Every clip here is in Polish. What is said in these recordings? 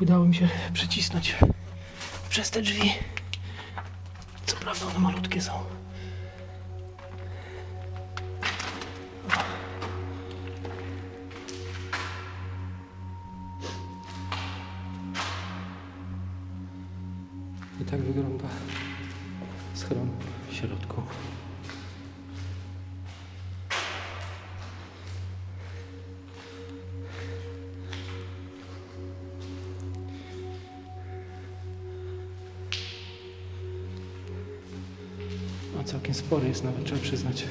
Udało mi się przycisnąć przez te drzwi. Co prawda one malutkie są. I tak wygląda schron w środku. Całkiem spory jest nawet, trzeba przyznać.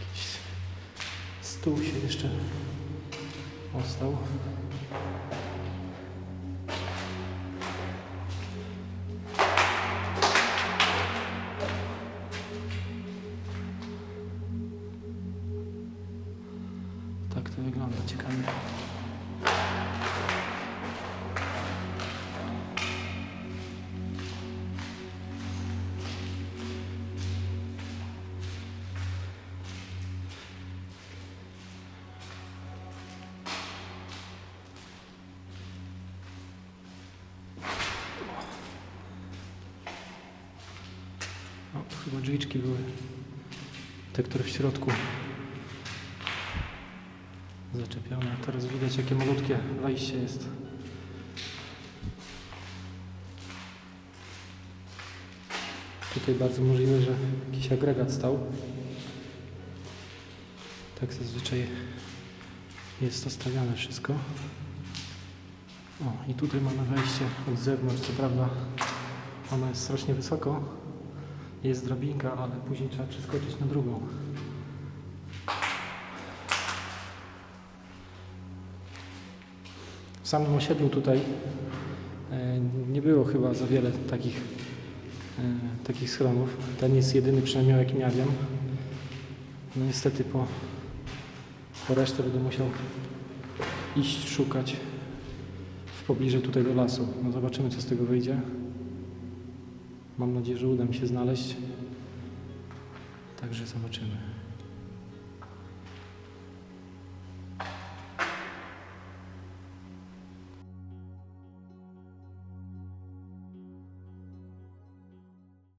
Jakiś stół się jeszcze ostał. Tak to wygląda ciekawie. Chyba drzwiczki były. Te, które w środku zaczepione. Teraz widać, jakie malutkie wejście jest. Tutaj bardzo możliwe, że jakiś agregat stał. Tak zazwyczaj jest to stawiane wszystko. O, i tutaj mamy wejście od zewnątrz. Co prawda, ono jest strasznie wysoko. Jest drabinka, ale później trzeba przeskoczyć na drugą. Samym osiedlu tutaj e, nie było chyba za wiele takich, e, takich schronów. Ten jest jedyny przynajmniej jaki ja wiem. No niestety po, po resztę będę musiał iść szukać w pobliżu tutaj do lasu. No zobaczymy co z tego wyjdzie. Mam nadzieję, że uda mi się znaleźć. Także zobaczymy.